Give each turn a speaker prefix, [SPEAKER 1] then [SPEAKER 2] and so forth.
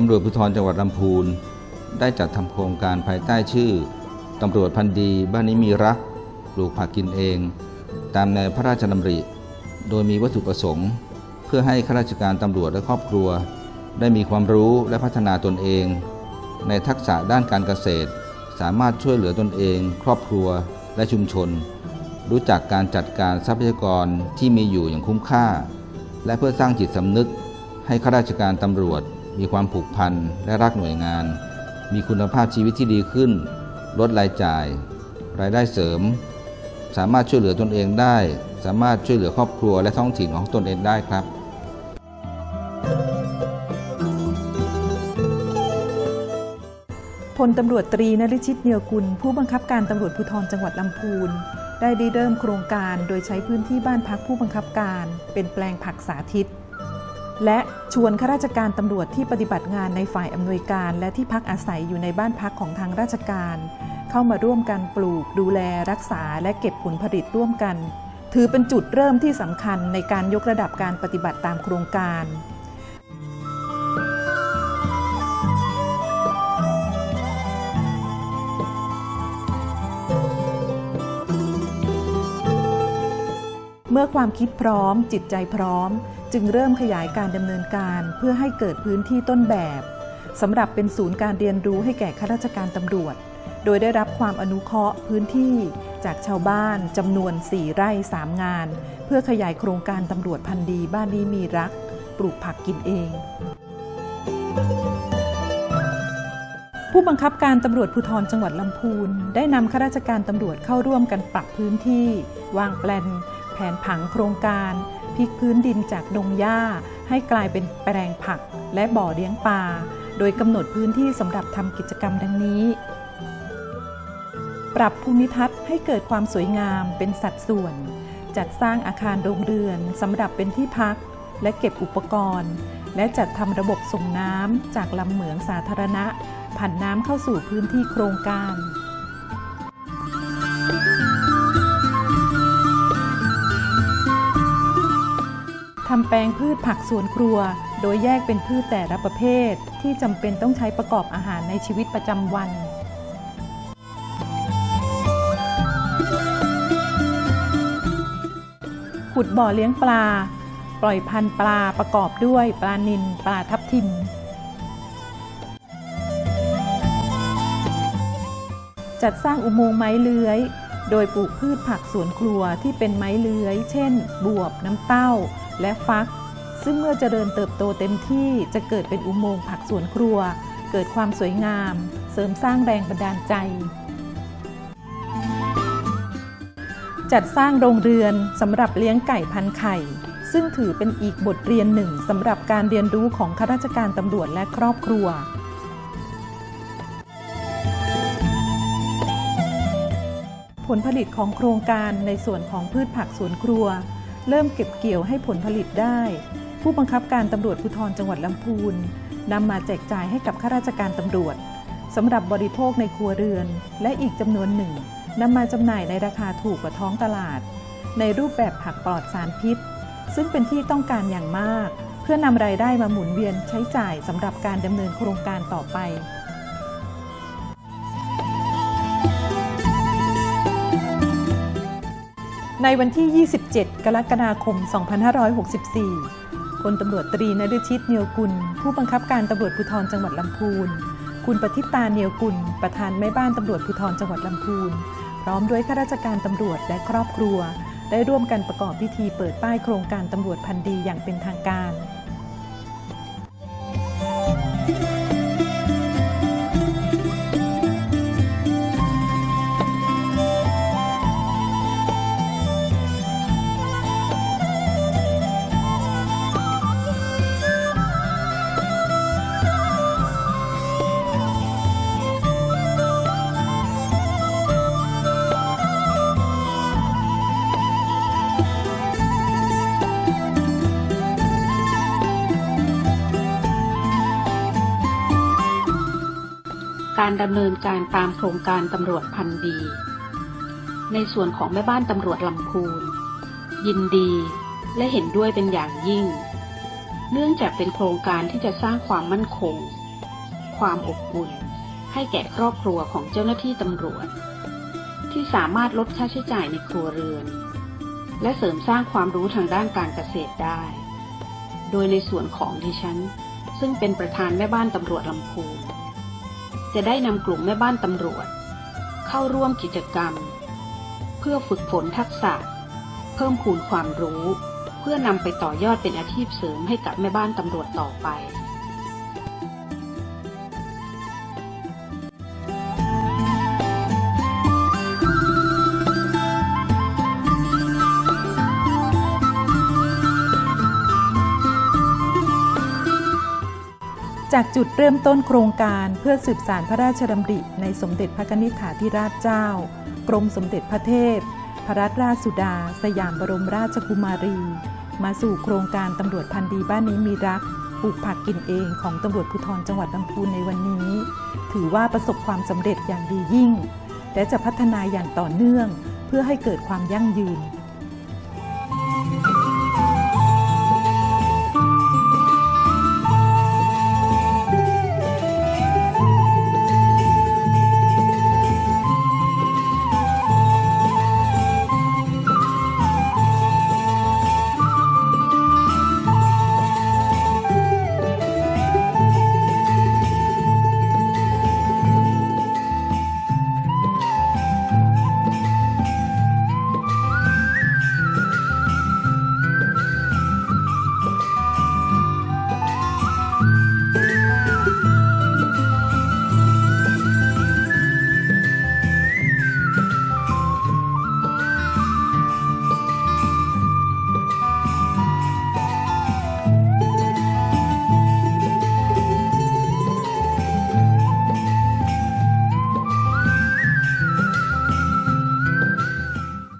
[SPEAKER 1] ตำรวจภูธรจังหวัดลำพูน ได้จัดทำโครงการภายใต้ชื่อตำรวจพันธีบ้านนี้มีรักปลูกผักกินเอง ตามแนวพระราชดำริ โดยมีวัตถุประสงค์ เพื่อให้ข้าราชการตำรวจและครอบครัว ได้มีความรู้และพัฒนาตนเอง ในทักษะด้านการเกษตร สามารถช่วยเหลือตนเอง ครอบครัวและชุมชน รู้จักการจัดการทรัพยากรที่มีอยู่อย่างคุ้มค่า และเพื่อสร้างจิตสำนึกให้ข้าราชการตำรวจ มีความผูกพันและรักหน่วยงาน มีคุณภาพชีวิตที่ดีขึ้น ลดรายจ่าย รายได้เสริม สามารถช่วยเหลือตนเองได้ สามารถช่วยเหลือครอบครัวและท้องถิ่นของตนเองได้ครับ
[SPEAKER 2] พลตำรวจตรีนฤชิตเนียกุล ผู้บังคับการตำรวจภูธรจังหวัดลำพูน ได้ริเริ่มโครงการโดยใช้พื้นที่บ้านพักผู้บังคับการ เป็นแปลงผักสาธิต และชวนข้าราชการตำรวจที่ปฏิบัติงานในฝ่ายอำนวยการ และที่พักอาศัยอยู่ในบ้านพักของทางราชการ เข้ามาร่วมกันปลูก ดูแลรักษาและเก็บผลผลิตร่วมกัน ถือเป็นจุดเริ่มที่สำคัญในการยกระดับการปฏิบัติตามโครงการเมื่อความคิดพร้อมจิตใจพร้อม จึงเริ่มขยายการดำเนินการเพื่อให้เกิดพื้นที่ต้นแบบสำหรับเป็นศูนย์การเรียนรู้ให้แก่ข้าราชการตำรวจ โดยได้รับความอนุเคราะห์พื้นที่จากชาวบ้านจำนวน 4 ไร่ 3 งาน เพื่อขยายโครงการตำรวจพันธ์ดีบ้านนี้มีรัก ปลูกผักกินเอง ผู้บังคับการตำรวจภูธรจังหวัดลำพูน ได้นำข้าราชการตำรวจเข้าร่วมกันปรับพื้นที่ วางแปลน แผนผังโครงการ พลิกพื้นดินจากดงหญ้า ให้กลายเป็นแปลงผักและบ่อเลี้ยงปลา โดยกำหนดพื้นที่สำหรับทำกิจกรรมดังนี้ ปรับภูมิทัศน์ให้เกิดความสวยงามเป็นสัดส่วน จัดสร้างอาคารโรงเรือนสำหรับเป็นที่พัก และเก็บอุปกรณ์ และจัดทำระบบส่งน้ำจากลำเหมืองสาธารณะ ผ่านน้ำเข้าสู่พื้นที่โครงการ ทำแปลงพืชผักสวนครัว โดยแยกเป็นพืชแต่ละประเภท ที่จำเป็นต้องใช้ประกอบอาหารในชีวิตประจำวัน ขุดบ่อเลี้ยงปลา ปล่อยพันธุ์ปลาประกอบด้วยปลานิลปลาทับทิม จัดสร้างอุโมงค์ไม้เลื้อย โดยปลูกพืชผักสวนครัวที่เป็นไม้เลื้อย เช่น บวบน้ำเต้า และฟัก ซึ่งเมื่อเจริญเติบโตเต็มที่จะเกิดเป็นอุโมงค์ผักสวนครัว เกิดความสวยงาม เสริมสร้างแรงบันดาลใจ จัดสร้างโรงเรือนสำหรับเลี้ยงไก่พันไข่ ซึ่งถือเป็นอีกบทเรียนหนึ่งสำหรับการเรียนรู้ของข้าราชการตำรวจและครอบครัวผลผลิตของโครงการในส่วนของพืชผักสวนครัว เริ่มเก็บเกี่ยวให้ผลผลิตได้ ผู้บังคับการตำรวจภูธรจังหวัดลำพูนนำมาแจกจ่ายให้กับข้าราชการตำรวจสำหรับบริโภคในครัวเรือน และอีกจำนวนหนึ่งนำมาจำหน่ายในราคาถูกกว่าท้องตลาด ในรูปแบบผักปลอดสารพิษ ซึ่งเป็นที่ต้องการอย่างมาก เพื่อนำรายได้มาหมุนเวียนใช้จ่ายสำหรับการดำเนินโครงการต่อไป ในวันที่ 27 กรกฎาคม 2564 คนตำรวจตรีนฤชิตเนียวกุล ผู้บังคับการตำรวจภูธรจังหวัดลำพูน คุณปฏิตาเนียวกุล ประธานแม่บ้านตำรวจภูธรจังหวัดลำพูน พร้อมด้วยข้าราชการตำรวจและครอบครัว ได้ร่วมกันประกอบพิธีเปิดป้ายโครงการตำรวจพันธ์ดีอย่างเป็นทางการ
[SPEAKER 3] ดำเนินการตามโครงการตำรวจพันธุ์ดี ในส่วนของแม่บ้านตำรวจลำพูน ยินดีและเห็นด้วยเป็นอย่างยิ่ง เนื่องจากเป็นโครงการที่จะสร้างความมั่นคง ความอบอุ่น ให้แก่ครอบครัวของเจ้าหน้าที่ตำรวจ ที่สามารถลดค่าใช้จ่ายในครัวเรือน และเสริมสร้างความรู้ทางด้านการเกษตรได้ โดยในส่วนของดิฉัน ซึ่งเป็นประธานแม่บ้านตำรวจลำพูน จะได้นำกลุ่มแม่บ้านตำรวจ เข้าร่วมกิจกรรม เพื่อฝึกฝนทักษะ เพิ่มพูนความรู้ เพื่อนำไปต่อยอดเป็นอาชีพเสริมให้กับแม่บ้านตำรวจต่อไป
[SPEAKER 2] จากจุดเริ่มต้นโครงการเพื่อสืบสารพระราชดำริในสมเด็จพระนิธิฐาธิราชเจ้า กรมสมเด็จพระเทพ พระรัตนราชสุดา สยามบรมราชกุมารี มาสู่โครงการตำรวจพันธีบ้านนี้มีรักปลูกผักกินเองของตำรวจภูธรจังหวัดลำพูนในวันนี้ ถือว่าประสบความสำเร็จอย่างดียิ่ง และจะพัฒนาอย่างต่อเนื่อง เพื่อให้เกิดความยั่งยืน